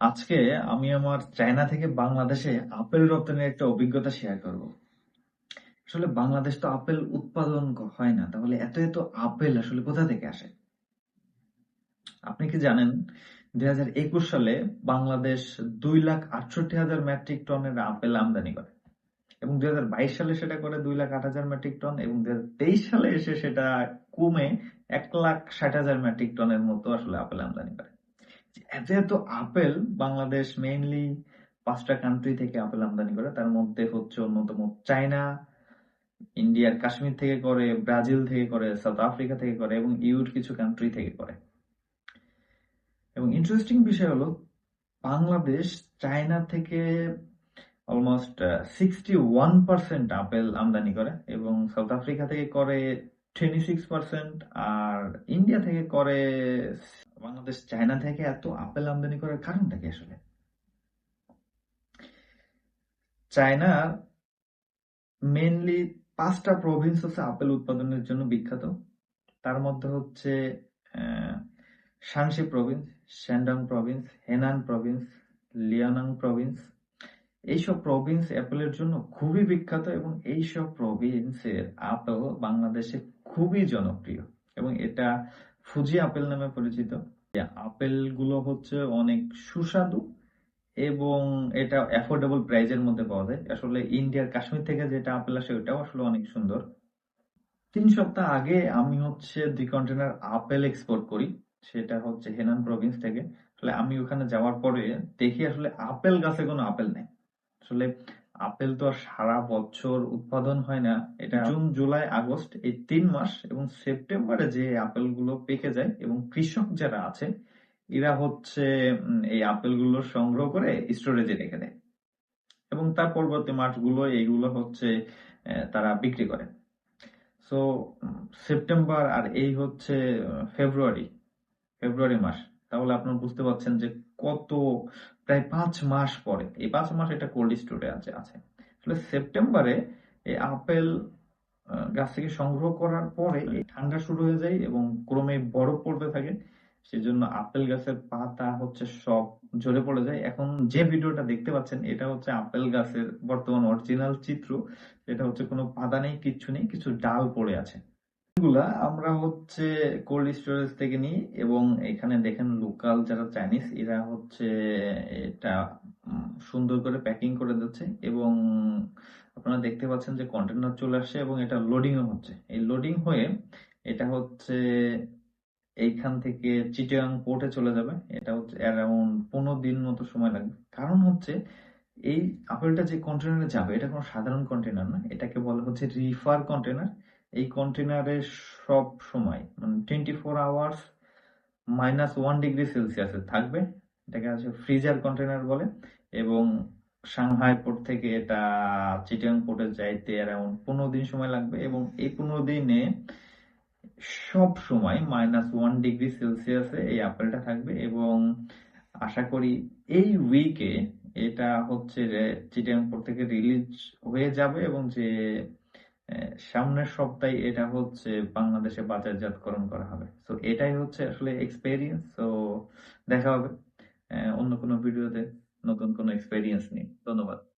আজকে আমি আমার চায়না থেকে বাংলাদেশে আপেল রপ্তানির একটা অভিজ্ঞতা শেয়ার করব। আসলে বাংলাদেশ তো আপেল উৎপাদন হয় না, তাহলে এত এত আপেল আসলে কোথা থেকে আসে? আপনি কি জানেন, দুই হাজার একুশ সালে বাংলাদেশ দুই লাখ আটষট্টি হাজার মেট্রিক টনের আপেল আমদানি করে এবং দুই হাজার বাইশ সালে সেটা করে দুই লাখ আট হাজার মেট্রিক টন এবং দুই হাজার তেইশ সালে এসে সেটা কমে এক লাখ ষাট হাজার মেট্রিক টনের মতো আসলে আপেল আমদানি করে। এত আপেল বাংলাদেশ মেইনলি পাঁচটা কান্ট্রি থেকে আপেল আমদানি করে, তার মধ্যে হচ্ছে অন্যতম চায়না, ইন্ডিয়ার কাশ্মীর থেকে করে, ব্রাজিল থেকে করে, সাউথ আফ্রিকা থেকে করে এবং ইউর কিছু কান্ট্রি থেকে করে। এবং ইন্টারেস্টিং বিষয় হলো, বাংলাদেশ চায়না থেকে almost sixty one percent apple আমদানি করে এবং সাউথ আফ্রিকা থেকে করে টোয়েন্টি সিক্স পার্সেন্ট আর ইন্ডিয়া থেকে করে বাংলাদেশ চায়না থেকে এত আপেল আমদানি করার কারণটা কি আসলে? চায়নার মেনলি পাঁচটা প্রভিন্স হচ্ছে আপেল উৎপাদনের জন্য বিখ্যাত। তার মধ্যে হচ্ছে Shanxi province Shandong province Henan province Liaoning province এইসব প্রভিন্স অ্যাপেলের জন্য খুবই বিখ্যাত এবং এইসব প্রভিন্সের আপেল বাংলাদেশে খুবই জনপ্রিয়। এবং এটা ফুজি আপেল নামে পরিচিত। আপেলগুলো হচ্ছে অনেক সুস্বাদু এবং এটা অ্যাফোর্ডেবল প্রাইজের মধ্যে পাওয়া যায়। আসলে ইন্ডিয়ার কাশ্মীর থেকে যেটা আপেল আসে ওটাও আসলে অনেক সুন্দর। তিন সপ্তাহ আগে আমি হচ্ছে দুই কন্টেনার আপেল এক্সপোর্ট করি। সেটা হচ্ছে হেনান প্রভিন্স থেকে। আসলে আমি ওখানে যাওয়ার পরে দেখি আসলে আপেল গাছে কোনো আপেল নেই। আসলে আপেল তো সারা বছর উৎপাদন হয় না। এটা জুন জুলাই আগস্ট এই তিন মাস এবং সেপ্টেম্বরে যে আপেলগুলো পেকে যায় এবং কৃষক যারা আছে এরা হচ্ছে এই আপেলগুলো সংগ্রহ করে স্টোরেজে রেখে দেয়। এবং তার পরবর্তী মাসগুলো এইগুলো হচ্ছে তারা বিক্রি করে। সো সেপ্টেম্বর আর এই হচ্ছে ফেব্রুয়ারি ফেব্রুয়ারি মাস। তাহলে আপনারা বুঝতে পারছেন যে কত প্রায় পাঁচ মাস পরে, এই পাঁচ মাস এটা কোল্ড স্টোরে আছে আছে। আসলে সেপ্টেম্বরে এই আপেল গাছ থেকে সংগ্রহ করার পরে ঠান্ডা শুরু হয়ে যায় এবং ক্রমে বরফ পড়তে থাকে। সেজন্য আপেল গাছের পাতা হচ্ছে সব ঝরে পড়ে যায়। এখন যে ভিডিওটা দেখতে পাচ্ছেন, এটা হচ্ছে আপেল গাছের বর্তমান অরিজিনাল চিত্র। এটা হচ্ছে কোনো পাতা নেই, কিচ্ছু নেই, কিছু ডাল পড়ে আছে। এগুলা আমরা হচ্ছে কোল্ড স্টোরেজ থেকে নিই এবং এখানে দেখেন লোকাল যারা চাইনিজ এরা হচ্ছে এটা সুন্দর করে প্যাকিং করে দিচ্ছে এবং আপনারা দেখতে পাচ্ছেন যে কন্টেনার চলে আসছে এবং এটা লোডিং হচ্ছে। এই লোডিং হয়ে এটা হচ্ছে এইখান থেকে চিটাগাং পোর্টে চলে যাবে। এটা হচ্ছে অ্যারাউন্ড পনেরো দিন মতো সময় লাগবে। কারণ হচ্ছে এই আপেলটা যে কন্টেনারে যাবে, এটা কোনো সাধারণ কন্টেনার না। এটাকে বলা হচ্ছে রিফার কন্টেনার এই কন্টেনারে সব সময় মানে twenty four hours minus one degree সেলসিয়াসে থাকবে। এটাকে আছে ফ্রিজার কন্টেনার বলে। এবং সাংহাই পোর্ট থেকে এটা চিটাগাং পোর্টে যাইতে অ্যারাউন্ড পনেরো দিন সময় লাগবে। এবং এই পনেরো দিনে সব সময় মাইনাস ওয়ান ডিগ্রি সেলসিয়াসে এই আপেলটা থাকবে। এবং আশা করি এই উইকে এটা হচ্ছে যে চিটাগাং পোর্ট থেকে রিলিজ হয়ে যাবে এবং যে সামনের সপ্তাহে এটা হচ্ছে বাংলাদেশে বাজারজাতকরণ করা হবে। তো এটাই হচ্ছে আসলে এক্সপেরিয়েন্স তো দেখা হবে। অন্য কোনো ভিডিওতে নতুন কোনো এক্সপেরিয়েন্স নিয়ে। ধন্যবাদ।